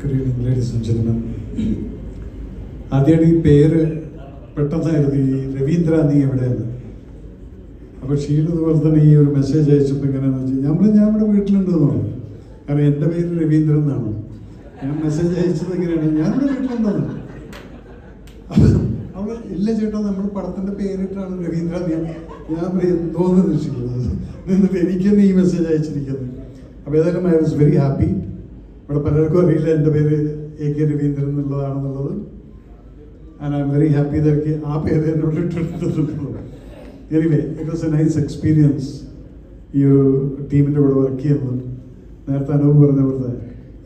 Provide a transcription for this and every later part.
Good evening ladies and gentlemen. ആദ്യമായിട്ട് ഈ പേര് പെട്ടെന്നായിരുന്നു. ഈ രവീന്ദ്ര നീ എവിടെയാണ്? അപ്പോൾ ഷീഡ് ഇതുപോലെ തന്നെ ഈ ഒരു മെസ്സേജ് അയച്ചപ്പോൾ എങ്ങനെയാണെന്ന് വെച്ചാൽ നമ്മൾ ഞാൻ ഇവിടെ വീട്ടിലുണ്ടെന്ന് പറഞ്ഞു. കാരണം എന്റെ പേര് രവീന്ദ്രൻ എന്നാണ്. ഞാൻ മെസ്സേജ് അയച്ചത് എങ്ങനെയാണ്? ഞാൻ ഇവിടെ വീട്ടിലുണ്ടെന്ന്. ഇല്ല ചേട്ടാ നമ്മുടെ പടത്തിന്റെ പേരിട്ടാണ് രവീന്ദ്ര ഞാൻ തോന്നുന്നു നിശ്ചയിക്കുന്നത് എന്നിട്ട് എനിക്ക് തന്നെ ഈ മെസ്സേജ് അയച്ചിരിക്കുന്നത്? അപ്പോൾ ഏതായാലും ഐ വാസ് വെരി ഹാപ്പി ഇവിടെ പലർക്കും അറിയില്ല എന്റെ പേര് എ കെ രവീന്ദ്രൻ എന്നുള്ളതാണെന്നുള്ളത്. And I'm very happy ദർക്ക് ആ പേര് എന്നോട് ഇട്ടെടുത്തിട്ടുള്ളൂ anyway it was a nice experience ഈ ഒരു ടീമിന്റെ കൂടെ വർക്ക് ചെയ്യുന്നത് നേരത്തെ അനുഭവം പറഞ്ഞ പോലെ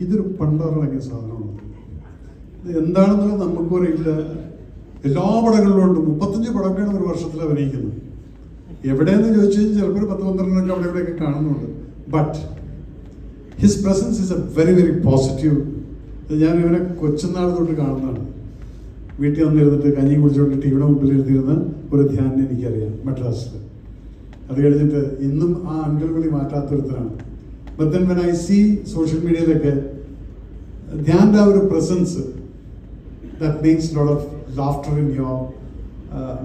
ഇതൊരു പണ്ടറടങ്ങിയ സാധനമാണ്. എന്താണെന്നുള്ളത് നമുക്കും അറിയില്ല. എല്ലാ പടങ്ങളിലോട്ടും മുപ്പത്തഞ്ച് പടമൊക്കെയാണ് ഒരു വർഷത്തിൽ അഭിനയിക്കുന്നത്. എവിടെയെന്ന് ചോദിച്ചു കഴിഞ്ഞാൽ ചിലപ്പോൾ ഒരു പത്ത് പന്ത്രണ്ടൊക്കെ അവിടെ ഇവിടെയൊക്കെ കാണുന്നുണ്ട്. But his presence is a very very positive ഞാൻ ഇവനെ കൊച്ചുനാൾ തൊട്ട് കാണുന്നതാണ്. വീട്ടിൽ വന്നിരുന്നിട്ട് കഞ്ഞി കുടിച്ചുകൊണ്ട് ടിവിയുടെ മുമ്പിൽ ഇരുന്നിരുന്ന ഒരു ധ്യാനം എനിക്കറിയാം മദ്രാസിൽ അത് കഴിഞ്ഞിട്ട് ഇന്നും ആ അങ്കിൾ വിളി മാറ്റാത്തൊരുത്തരാണ് but then when I see social മീഡിയയിലൊക്കെ ധ്യാന്റെ ആ ഒരു presence that means lot of laughter in your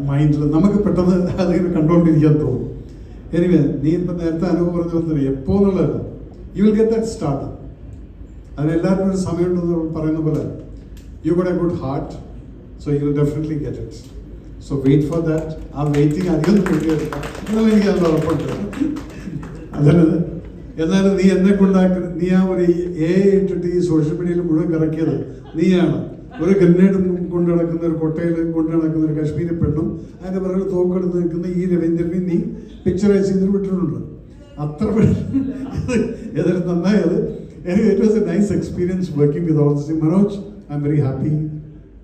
മൈൻഡിൽ നമുക്ക് പെട്ടെന്ന് അതിങ്ങനെ കണ്ടുകൊണ്ടിരിക്കാൻ തോന്നും. എനിവേ നീ ഇപ്പം നേരത്തെ അനുഭവം പറഞ്ഞു പറഞ്ഞത് എപ്പോൾ എന്നുള്ളതല്ല. You will get that start അതിന് എല്ലാവർക്കും ഒരു സമയമുണ്ടെന്ന് പറയുന്ന പോലെ you got a good heart so you will definitely get it so wait for that ആ വെയിറ്റിംഗ് അധികം എന്നാലും എനിക്ക് അത് ഉറപ്പുണ്ട്. അതല്ലത് എന്നാലും നീ എന്നെ കൊണ്ടാക്കി നീ ആ ഒരു എ ഇട്ടിട്ട് ഈ സോഷ്യൽ മീഡിയയിൽ മുഴുവൻ കിടക്കിയത് നീയാണ്. ഒരു ഗ്രനേഡും കൊണ്ട് നടക്കുന്ന ഒരു കൊട്ടയിൽ കൊണ്ട് നടക്കുന്ന ഒരു കാശ്മീരി പെണ്ണും അതിന്റെ പിറകിൽ തോക്കെടുത്ത് നിൽക്കുന്ന ഈ രവീന്ദ്രനെ നീ പിക്ചറൈസ് ചെയ്തിട്ട് വിട്ടിട്ടുണ്ട്. അത്ര ഏതായാലും നന്നായത്. എനിക്ക് it was a nice experience working with all C Manoj I'm very happy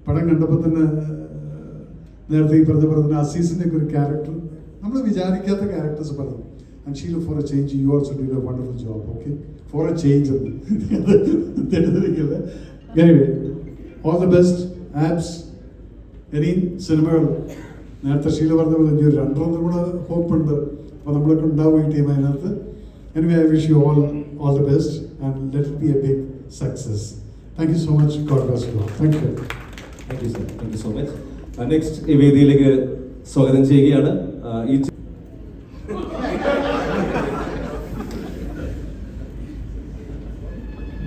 പടം കണ്ടപ്പോൾ തന്നെ നേരത്തെ ഈ പറഞ്ഞ പറഞ്ഞ അസീസിന്റെ ഒക്കെ ഒരു ക്യാരക്ടർ നമ്മൾ വിചാരിക്കാത്ത ക്യാരക്ടേഴ്സ് പറഞ്ഞു and for a change you also do a wonderful job okay for a change തെറ്റിദ്ധരിക്കില്ല? Anyway all the best ആപ്സ് ഇനി സിനിമകൾ നേരത്തെ ഷീല പറഞ്ഞ പോലെ ഇനി ഒരു രണ്ടെണ്ണം കൂടെ ഹോപ്പ് ഉണ്ട്. അപ്പോൾ നമ്മളൊക്കെ ഉണ്ടാവും ഈ ടീം അതിനകത്ത്. Anyway I wish you all all the best and let be a big success thank you so much God bless you thank you thank you sir thank you so much next ഈ വേദിയിലേക്ക് സ്വാഗതം ചെയ്യുകയാണ്. ആ, ഈ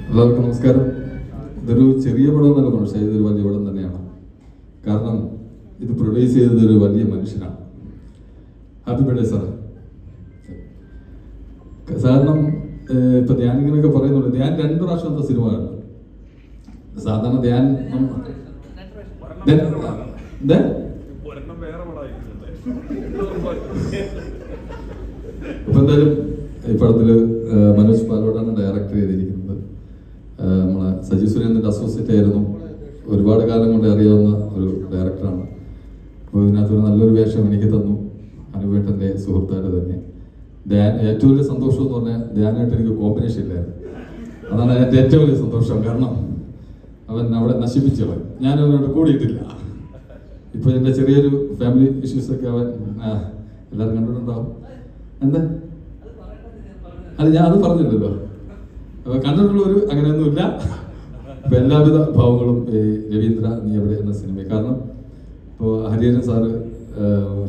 എല്ലാവർക്കും നമസ്കാരം. ഇതൊരു ചെറിയ പടം എന്നല്ല പക്ഷേ ഇതൊരു വലിയ പടം തന്നെയാണ്. കാരണം ഇത് പ്രൊഡ്യൂസ് ചെയ്തത് ഒരു വലിയ മനുഷ്യനാണ്. ഹാപ്പി ബർത്ത്ഡേ സാർ ഏഹ്, ഇപ്പൊ ധ്യാൻ ഇങ്ങനെയൊക്കെ പറയുന്നുണ്ട്. ധ്യാൻ രണ്ടു പ്രാവശ്യത്തെ സിനിമ കണ്ടു. സാധാരണ ധ്യാൻ ഇപ്പൊ എന്തായാലും ഈ പടത്തിൽ മനോജ് പാലോടാണ് ഡയറക്ടർ ചെയ്തിരിക്കുന്നത്. നമ്മളെ സജി സുരേന്ദ്രന്റെ അസോസിയേറ്റ് ആയിരുന്നു. ഒരുപാട് കാലം കൊണ്ട് അറിയാവുന്ന ഒരു ഡയറക്ടറാണ് അപ്പോൾ ഇതിനകത്തൊരു നല്ലൊരു വേഷം എനിക്ക് തന്നു. അനുവേട്ടന്റെ സുഹൃത്തായിട്ട് തന്നെ. ധ്യാൻ ഏറ്റവും വലിയ സന്തോഷം എന്ന് പറഞ്ഞാൽ ധ്യാനായിട്ട് എനിക്ക് കോമ്പിനേഷൻ ഇല്ലായിരുന്നു. അതാണ് എന്റെ ഏറ്റവും വലിയ സന്തോഷം. കാരണം അവൻ അവിടെ നശിപ്പിച്ചവൻ. ഞാൻ അവനോട് കൂടിയിട്ടില്ല. ഇപ്പൊ എന്റെ ചെറിയൊരു ഫാമിലി ഇഷ്യൂസ് ഒക്കെ അവൻ എല്ലാവരും കണ്ടിട്ടുണ്ടാവും. എന്താ? അത് ഞാൻ അത് പറഞ്ഞില്ലല്ലോ. അപ്പൊ കണ്ടിട്ടുള്ള ഒരു അങ്ങനെയൊന്നുമില്ല. അപ്പൊ എല്ലാവിധ ഭാവങ്ങളും ഈ രവീന്ദ്ര നീ എവിടെ എന്ന സിനിമ കാരണം ഇപ്പോൾ ഹരിഹരൻ സാറ്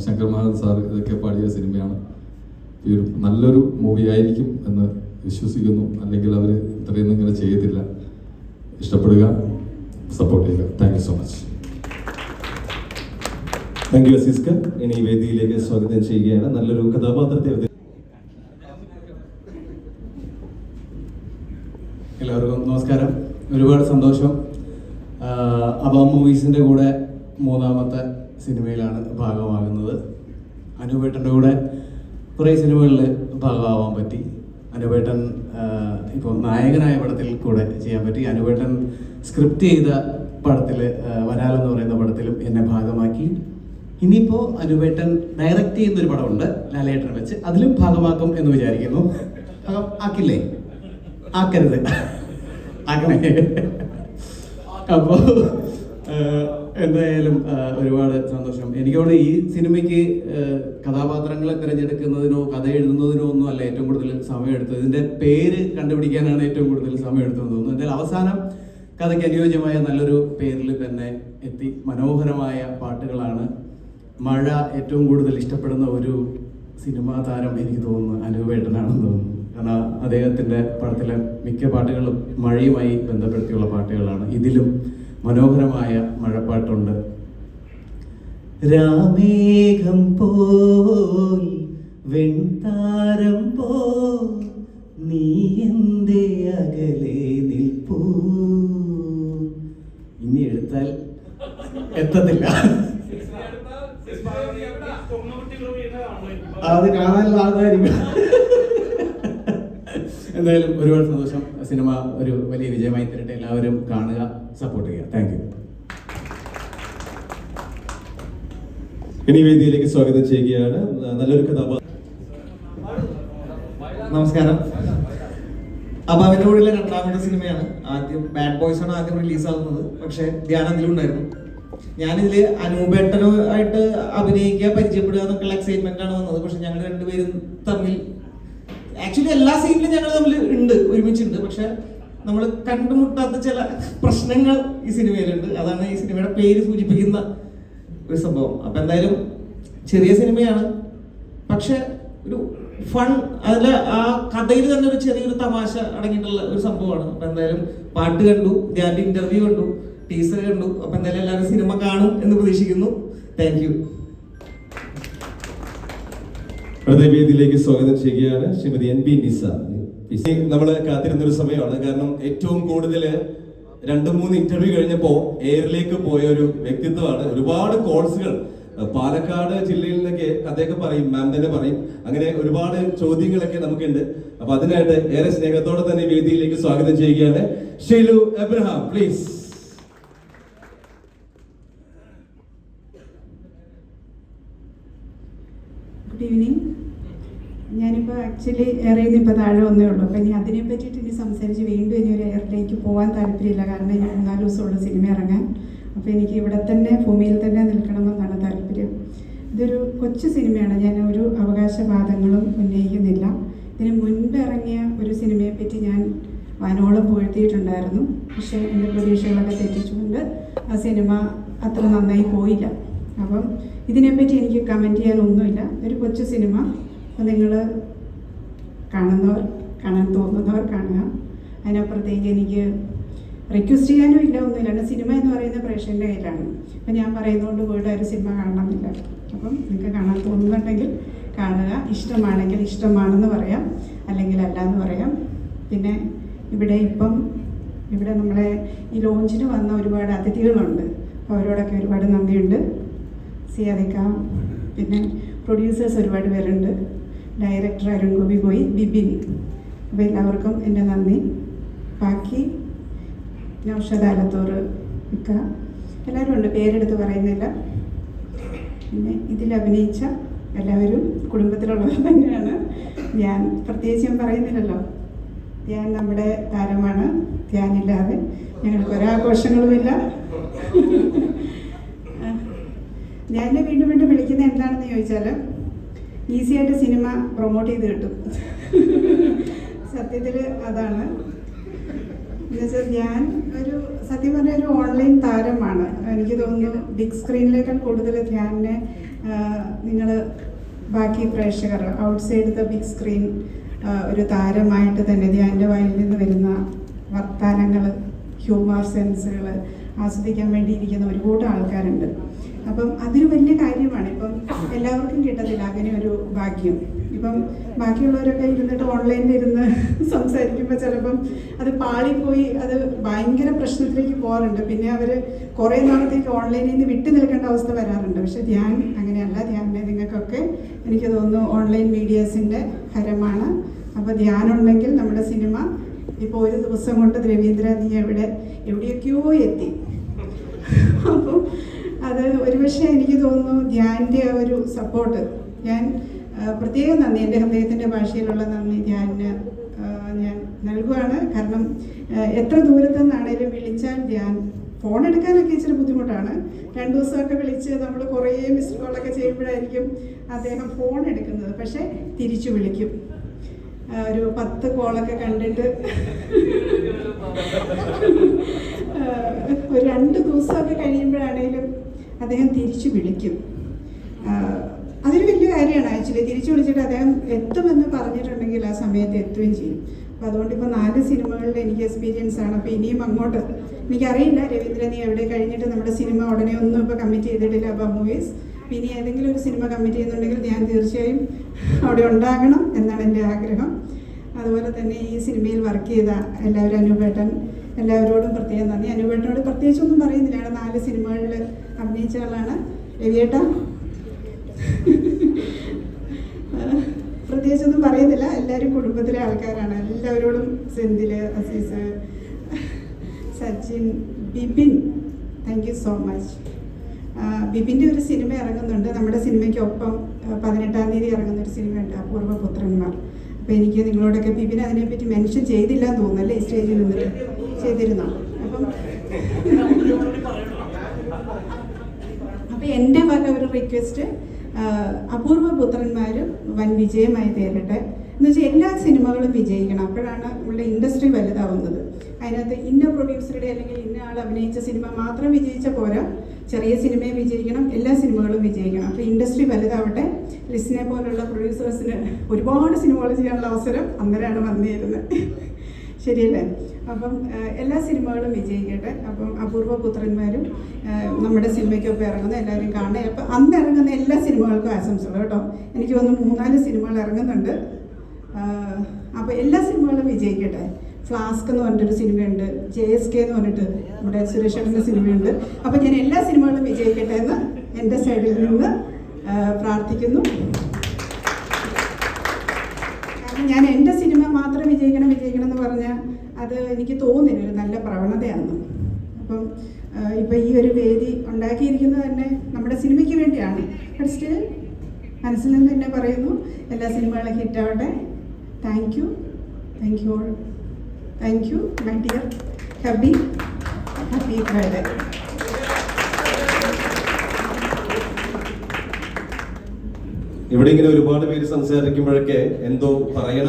ശങ്കർ മഹാൻ സാറ് ഇതൊക്കെ പാടിയ സിനിമയാണ്. ഈ ഒരു നല്ലൊരു മൂവി ആയിരിക്കും എന്ന് വിശ്വസിക്കുന്നു. അല്ലെങ്കിൽ അവർ ഇത്രയൊന്നും ഇങ്ങനെ ചെയ്തില്ല ഇഷ്ടപ്പെടുക സപ്പോർട്ട് ചെയ്യുക. Thank so much thank you അസീസ്ക ഇനി വേദിയിലേക്ക് സ്വാഗതം ചെയ്യുകയാണ്. നല്ലൊരു കഥാപാത്രത്തെ എല്ലാവർക്കും നമസ്കാരം. ഒരുപാട് സന്തോഷം. അബാം മൂവീസിന്റെ കൂടെ മൂന്നാമത്തെ സിനിമയിലാണ് ഭാഗമാകുന്നത്. അനുപേട്ടന്റെ കൂടെ കുറേ സിനിമകളിൽ ഭാഗമാവാൻ പറ്റി. അനുപേട്ടൻ ഇപ്പോൾ നായകനായ പടത്തിൽ കൂടെ ചെയ്യാൻ പറ്റി. അനുപേട്ടൻ സ്ക്രിപ്റ്റ് ചെയ്ത പടത്തിൽ വരാലെന്ന് പറയുന്ന പടത്തിലും എന്നെ ഭാഗമാക്കി. ഇനിയിപ്പോൾ അനുപേട്ടൻ ഡയറക്റ്റ് ചെയ്യുന്ന ഒരു പടമുണ്ട് ലാലേട്ടനെ വെച്ച്. അതിലും ഭാഗമാക്കും എന്ന് വിചാരിക്കുന്നു. ആക്കില്ലേ? ആക്കരുത്. ആക്കണേ. അപ്പോൾ എന്തായാലും ഒരുപാട് സന്തോഷം. എനിക്ക് തോന്നുന്നു ഈ സിനിമയ്ക്ക് കഥാപാത്രങ്ങളെ തിരഞ്ഞെടുക്കുന്നതിനോ കഥ എഴുതുന്നതിനോ ഒന്നും അല്ല ഏറ്റവും കൂടുതൽ സമയം എടുത്തത് ഇതിന്റെ പേര് കണ്ടുപിടിക്കാനാണ് ഏറ്റവും കൂടുതൽ സമയം എടുത്തതെന്ന് തോന്നുന്നു. എന്തായാലും അവസാനം കഥയ്ക്ക് അനുയോജ്യമായ നല്ലൊരു പേരിൽ തന്നെ എത്തി. മനോഹരമായ പാട്ടുകളാണ്. മഴ ഏറ്റവും കൂടുതൽ ഇഷ്ടപ്പെടുന്ന ഒരു സിനിമാ താരം എനിക്ക് തോന്നുന്നു അനുഭവേട്ടനാണെന്ന് തോന്നുന്നു. കാരണം അദ്ദേഹത്തിന്റെ പടത്തിലെ മിക്ക പാട്ടുകളും മഴയുമായി ബന്ധപ്പെടുത്തിയുള്ള പാട്ടുകളാണ്. ഇതിലും മനോഹരമായ മഴപ്പാട്ടുണ്ട്. രാമേഘം പോൽ വെൺതാരം പോൽ നീ എന്തേ അകലെ നിൽപ്പൂ. ഇനി എടുത്താൽ എത്തത്തില്ല. അത് കാണാനുള്ള ആൾക്കാരിക്കും എന്തായാലും ഒരുപാട് സന്തോഷം. സിനിമ ഒരു വലിയ വിജയമായി തരട്ടെ. എല്ലാവരും കാണുക സപ്പോർട്ട് ചെയ്യുക. താങ്ക് യു ഇനി വേദിയിലേക്ക് സ്വാഗതം ചെയ്യുകയാണ്. നല്ലൊരു കഥാപാത്രം. നമസ്കാരം. അബാവിന്റെ കൂടെ രണ്ടാമത്തെ സിനിമയാണ്. ആദ്യം ബാഡ് ബോയ്സ് ആണ് ആദ്യം റിലീസ് ആകുന്നത്. പക്ഷെ അതിലും അതിലുണ്ടായിരുന്നു. ഞാനിതിൽ അനൂപേട്ടനുമായിട്ട് അഭിനയിക്കുക പരിചയപ്പെടുക എന്നൊക്കെയുള്ള എക്സൈറ്റ്മെന്റ് ആണ് വന്നത്. പക്ഷെ ഞങ്ങൾ രണ്ടുപേരും തമ്മിൽ ആക്ച്വലി എല്ലാ സീനിലും ഞങ്ങൾ തമ്മിൽ ഉണ്ട് ഒരുമിച്ചുണ്ട് പക്ഷെ നമ്മൾ കണ്ടുമുട്ടാത്ത ചില പ്രശ്നങ്ങൾ ഈ സിനിമയിലുണ്ട്. അതാണ് ഈ സിനിമയുടെ പേര് സൂചിപ്പിക്കുന്ന ഒരു സംഭവം. അപ്പൊ എന്തായാലും ചെറിയ സിനിമയാണ്. പക്ഷെ ഒരു ഫൺ അതിലെ ആ കഥയിൽ തന്നെ ഒരു ചെറിയൊരു തമാശ അടങ്ങിയിട്ടുള്ള ഒരു സംഭവമാണ്. അപ്പൊ എന്തായാലും പാട്ട് കണ്ടു ഞാൻ ഇന്റർവ്യൂ കണ്ടു ടീസർ കണ്ടു. അപ്പൊ എന്തായാലും എല്ലാവരും സിനിമ കാണും എന്ന് പ്രതീക്ഷിക്കുന്നു. താങ്ക് യു അടുത്ത വേദിയിലേക്ക് സ്വാഗതം ചെയ്യുകയാണ് ശ്രീമതി എൻ ബി നിസ. നമ്മൾ കാത്തിരുന്ന ഒരു സമയമാണ്. കാരണം ഏറ്റവും കൂടുതൽ രണ്ട് മൂന്ന് ഇന്റർവ്യൂ കഴിഞ്ഞപ്പോ എയറിലേക്ക് പോയ ഒരു വ്യക്തിത്വമാണ്. ഒരുപാട് കോൾസുകൾ പാലക്കാട് ജില്ലയിൽ നിന്നൊക്കെ അദ്ദേഹം പറയും മാം തന്നെ പറയും. അങ്ങനെ ഒരുപാട് ചോദ്യങ്ങളൊക്കെ നമുക്കുണ്ട്. അപ്പൊ അതിനായിട്ട് ഏറെ സ്നേഹത്തോടെ തന്നെ വേദിയിലേക്ക് സ്വാഗതം ചെയ്യുകയാണ്. Shailu Abraham please good evening ഞാനിപ്പോൾ ആക്ച്വലി എയറിൽ നിന്ന് ഇപ്പോൾ താഴെ വന്നേ ഉള്ളൂ. അപ്പോൾ ഇനി അതിനെ പറ്റിയിട്ട് ഇനി സംസാരിച്ച് വീണ്ടും ഇനി ഒരു എയറിലേക്ക് പോകാൻ താല്പര്യമില്ല. കാരണം ഇനി മൂന്നാൽ ദിവസമുള്ള സിനിമ ഇറങ്ങാൻ. അപ്പോൾ എനിക്ക് ഇവിടെ തന്നെ ഭൂമിയിൽ തന്നെ നിൽക്കണമെന്നാണ് താല്പര്യം. ഇതൊരു കൊച്ചു സിനിമയാണ് ഞാൻ ഒരു അവകാശവാദങ്ങളും ഉന്നയിക്കുന്നില്ല. ഇതിന് മുൻപ് ഇറങ്ങിയ ഒരു സിനിമയെ പറ്റി ഞാൻ വാനോളം പുഴത്തിയിട്ടുണ്ടായിരുന്നു പക്ഷേ എന്റെ പ്രതീക്ഷകളൊക്കെ തെറ്റിച്ചുകൊണ്ട് ആ സിനിമ അത്ര നന്നായി പോയില്ല. അപ്പം ഇതിനെപ്പറ്റി എനിക്ക് കമന്റ് ചെയ്യാനൊന്നുമില്ല ഒരു കൊച്ചു സിനിമ അപ്പം നിങ്ങൾ കാണുന്നവർ കാണാൻ തോന്നുന്നവർ കാണുക. അതിനപ്പുറത്തേക്ക് എനിക്ക് റിക്വസ്റ്റ് ചെയ്യാനും ഇല്ല ഒന്നുമില്ല. കാരണം സിനിമ എന്ന് പറയുന്ന പ്രേക്ഷകന്റെ കയ്യിലാണ്. അപ്പം ഞാൻ പറയുന്നതുകൊണ്ട് പോയിട്ട് ഒരു സിനിമ കാണണമെന്നില്ല. അപ്പം നിങ്ങൾക്ക് കാണാൻ തോന്നുന്നുണ്ടെങ്കിൽ കാണുക. ഇഷ്ടമാണെങ്കിൽ ഇഷ്ടമാണെന്ന് പറയാം. അല്ലെങ്കിൽ അല്ല എന്ന് പറയാം. പിന്നെ ഇവിടെ ഇപ്പം ഇവിടെ നമ്മളെ ഈ ലോഞ്ചിന് വന്ന ഒരുപാട് അതിഥികളുണ്ട്. അപ്പോൾ അവരോടൊക്കെ ഒരുപാട് നന്ദിയുണ്ട്. സിയാദിക്ക പിന്നെ പ്രൊഡ്യൂസേഴ്സ് ഒരുപാട് പേരുണ്ട്. ഡയറക്ടർ അരുൺ ഗോപി പോയി ബിബിൻ. അപ്പോൾ എല്ലാവർക്കും എന്റെ നന്ദി. ബാക്കി നൗഷദ് ആലത്തൂർ ഇക്ക. എല്ലാവരും ഉണ്ട് പേരെടുത്ത് പറയുന്നില്ല. പിന്നെ ഇതിൽ അഭിനയിച്ച എല്ലാവരും കുടുംബത്തിലുള്ളവർ തന്നെയാണ്. ഞാൻ പ്രത്യേകിച്ച് ഞാൻ പറയുന്നില്ലല്ലോ. ധ്യാൻ നമ്മുടെ താരമാണ്. ധ്യാനില്ലാതെ ഞങ്ങൾക്ക് ഒരാഘോഷങ്ങളുമില്ല. ഞാൻ എന്നെ വീണ്ടും വീണ്ടും വിളിക്കുന്നത് എന്താണെന്ന് ചോദിച്ചാൽ ഈസി ആയിട്ട് സിനിമ പ്രൊമോട്ട് ചെയ്ത് കിട്ടും. സത്യത്തിൽ അതാണ്. എന്നുവെച്ചാൽ ഞാൻ ഒരു സത്യം പറഞ്ഞാൽ ഒരു ഓൺലൈൻ താരമാണ്. എനിക്ക് തോന്നുന്നു ബിഗ് സ്ക്രീനിലേക്കാൾ കൂടുതൽ ധ്യാനെ നിങ്ങൾ ബാക്കി പ്രേക്ഷകർ ഔട്ട്സൈഡ് ദ ബിഗ് സ്ക്രീൻ ഒരു താരമായിട്ട് തന്നെ ധ്യാന്റെ വായിൽ നിന്ന് വരുന്ന വർത്താനങ്ങൾ ഹ്യൂമർ സെൻസുകൾ ആസ്വദിക്കാൻ വേണ്ടിയിരിക്കുന്ന ഒരുപാട് ആൾക്കാരുണ്ട്. അപ്പം അതൊരു വലിയ കാര്യമാണ്. ഇപ്പം എല്ലാവർക്കും കിട്ടത്തില്ല അങ്ങനെ ഒരു ഭാഗ്യം. ഇപ്പം ബാക്കിയുള്ളവരൊക്കെ ഇരുന്നിട്ട് ഓൺലൈനിൽ ഇരുന്ന് സംസാരിക്കുമ്പോൾ ചിലപ്പം അത് പാളിപ്പോയി അത് ഭയങ്കര പ്രശ്നത്തിലേക്ക് പോകാറുണ്ട്. പിന്നെ അവർ കുറേ നാളത്തേക്ക് ഓൺലൈനിൽ നിന്ന് വിട്ടു നിൽക്കേണ്ട അവസ്ഥ വരാറുണ്ട്. പക്ഷെ ധ്യാൻ അങ്ങനെയല്ല. ധ്യാനിനെ നിങ്ങൾക്കൊക്കെ എനിക്ക് തോന്നുന്നു ഓൺലൈൻ മീഡിയാസിന്റെ ഹരമാണ്. അപ്പോൾ ധ്യാനുണ്ടെങ്കിൽ നമ്മുടെ സിനിമ ഇപ്പോൾ ഒരു ദിവസം കൊണ്ട് രവീന്ദ്ര നീ എവിടെ എവിടെയൊക്കെയോ എത്തി. അപ്പം അത് ഒരുപക്ഷെ എനിക്ക് തോന്നുന്നു ധ്യാന്റെ ആ ഒരു സപ്പോർട്ട് ഞാൻ പ്രത്യേകം നന്ദി. എന്റെ ഹൃദയത്തിന്റെ ഭാഷയിലുള്ള നന്ദി ധ്യാനിന് ഞാൻ നൽകുവാണ്. കാരണം എത്ര ദൂരത്തു നിന്നാണേലും വിളിച്ചാൽ ധ്യാൻ ഫോൺ എടുക്കാനൊക്കെ ഇച്ചിരി ബുദ്ധിമുട്ടാണ്. രണ്ട് ദിവസമൊക്കെ വിളിച്ച് നമ്മൾ കുറേ മിസ്ഡ് കോളൊക്കെ ചെയ്യുമ്പോഴായിരിക്കും അദ്ദേഹം ഫോൺ എടുക്കുന്നത് പക്ഷേ തിരിച്ചു വിളിക്കും. ഒരു പത്ത് കോളൊക്കെ കണ്ടിട്ട്. ഒരു രണ്ട് ദിവസമൊക്കെ കഴിയുമ്പോഴാണേലും അദ്ദേഹം തിരിച്ചു വിളിക്കും. അതൊരു വലിയ കാര്യമാണ് ആക്ച്വലി. തിരിച്ചു വിളിച്ചിട്ട് അദ്ദേഹം എത്തുമെന്ന് പറഞ്ഞിട്ടുണ്ടെങ്കിൽ ആ സമയത്ത് എത്തുകയും ചെയ്യും. അപ്പോൾ അതുകൊണ്ട് ഇപ്പോൾ നാല് സിനിമകളിൽ എനിക്ക് എക്സ്പീരിയൻസ് ആണ്. അപ്പോൾ ഇനിയും അങ്ങോട്ട് എനിക്കറിയില്ല രവീന്ദ്രൻ നീ എവിടെ കഴിഞ്ഞിട്ട് നമ്മുടെ സിനിമ ഉടനെ ഒന്നും ഇപ്പോൾ കമ്മിറ്റ് ചെയ്തിട്ടില്ല. അപ്പോൾ മൂവീസ് ഇനി ഏതെങ്കിലും ഒരു സിനിമ കമ്മിറ്റ് ചെയ്യുന്നുണ്ടെങ്കിൽ ഞാൻ തീർച്ചയായും അവിടെ ഉണ്ടാകണം എന്നാണ് എന്റെ ആഗ്രഹം. അതുപോലെ തന്നെ ഈ സിനിമയിൽ വർക്ക് ചെയ്ത എല്ലാവരും അനുപേട്ടൻ എല്ലാവരോടും പ്രത്യേകം നന്ദി. അനുപേട്ടനോട് പ്രത്യേകിച്ചൊന്നും പറയുന്നില്ല. അവിടെ നാല് സിനിമകളിൽ അഭിനയിച്ച ആളാണ് രവിയേട്ട പ്രത്യേകിച്ചൊന്നും പറയുന്നില്ല. എല്ലാവരും കുടുംബത്തിലെ ആൾക്കാരാണ്. എല്ലാവരോടും Senthil Azeez Sachin Bipin. Thank you so much ബിബിന്റെ ഒരു സിനിമ ഇറങ്ങുന്നുണ്ട്. നമ്മുടെ സിനിമയ്ക്കൊപ്പം പതിനെട്ടാം തീയതി ഇറങ്ങുന്ന ഒരു സിനിമയുണ്ട്. അപൂർവ പുത്രന്മാർ. അപ്പോൾ എനിക്ക് നിങ്ങളോടൊക്കെ ബിപിൻ അതിനെപ്പറ്റി മെൻഷൻ ചെയ്തില്ല എന്ന് തോന്നുന്നല്ലേ ഈ സ്റ്റേജിൽ നിന്നിട്ട്. ചെയ്തിരുന്നോ? അപ്പം അപ്പോൾ എന്റെ വക ഒരു റിക്വസ്റ്റ് അപൂർവ പുത്രന്മാരും വൻ വിജയമായി തീരട്ടെ. എന്ന് വെച്ചാൽ എല്ലാ സിനിമകളും വിജയിക്കണം. അപ്പോഴാണ് നമ്മുടെ ഇൻഡസ്ട്രി വലുതാവുന്നത്. അതിനകത്ത് ഇന്ന പ്രൊഡ്യൂസറുടെ അല്ലെങ്കിൽ ഇന്ന ആൾ അഭിനയിച്ച സിനിമ മാത്രം വിജയിച്ച പോരാ. ചെറിയ സിനിമയെ വിജയിക്കണം എല്ലാ സിനിമകളും വിജയിക്കണം. അപ്പോൾ ഇൻഡസ്ട്രി വലുതാവട്ടെ. ലിസ്റ്റിനെ പോലുള്ള പ്രൊഡ്യൂസേഴ്സിന് ഒരുപാട് സിനിമകൾ ചെയ്യാനുള്ള അവസരം അങ്ങനെയാണ് വന്നിരുന്നത്. ശരിയല്ലേ? അപ്പം എല്ലാ സിനിമകളും വിജയിക്കട്ടെ. അപ്പം അപൂർവ പുത്രന്മാരും നമ്മുടെ സിനിമയ്ക്കൊപ്പം ഇറങ്ങുന്ന എല്ലാവരും കാണുക അപ്പം അന്ന് ഇറങ്ങുന്ന എല്ലാ സിനിമകൾക്കും ആശംസകൾ കേട്ടോ. എനിക്ക് തോന്നുന്നു മൂന്നാൽ സിനിമകൾ ഇറങ്ങുന്നുണ്ട്. അപ്പോൾ എല്ലാ സിനിമകളും വിജയിക്കട്ടെ. ഫ്ലാസ്ക് എന്ന് പറഞ്ഞിട്ടൊരു സിനിമയുണ്ട്. ജെ എസ് കെ എന്ന് പറഞ്ഞിട്ട് നമ്മുടെ സുരേഷ് സിനിമയുണ്ട്. അപ്പം ഞാൻ എല്ലാ സിനിമകളും വിജയിക്കട്ടെ എന്ന് എന്റെ സൈഡിൽ നിന്ന് പ്രാർത്ഥിക്കുന്നു. കാരണം ഞാൻ എന്റെ സിനിമ മാത്രം വിജയിക്കണം വിജയിക്കണം എന്ന് പറഞ്ഞാൽ അത് എനിക്ക് തോന്നുന്നില്ല. ഒരു നല്ല പ്രവണതയാണ് അപ്പം ഇപ്പം ഈ ഒരു വേദി ഉണ്ടാക്കിയിരിക്കുന്നത് തന്നെ നമ്മുടെ സിനിമയ്ക്ക് വേണ്ടിയാണ്. ബട്ട് സ്റ്റിൽ മനസ്സിൽ നിന്ന് തന്നെ പറയുന്നു എല്ലാ സിനിമകളും ഹിറ്റാവട്ടെ. Thank you thank you all thank you my dear hubby happy birthday ഇവിടെ ഇങ്ങനെ ഒരുപാട് പേര് സംസാരിക്കുമ്പോഴൊക്കെ എന്തോ പറയണം.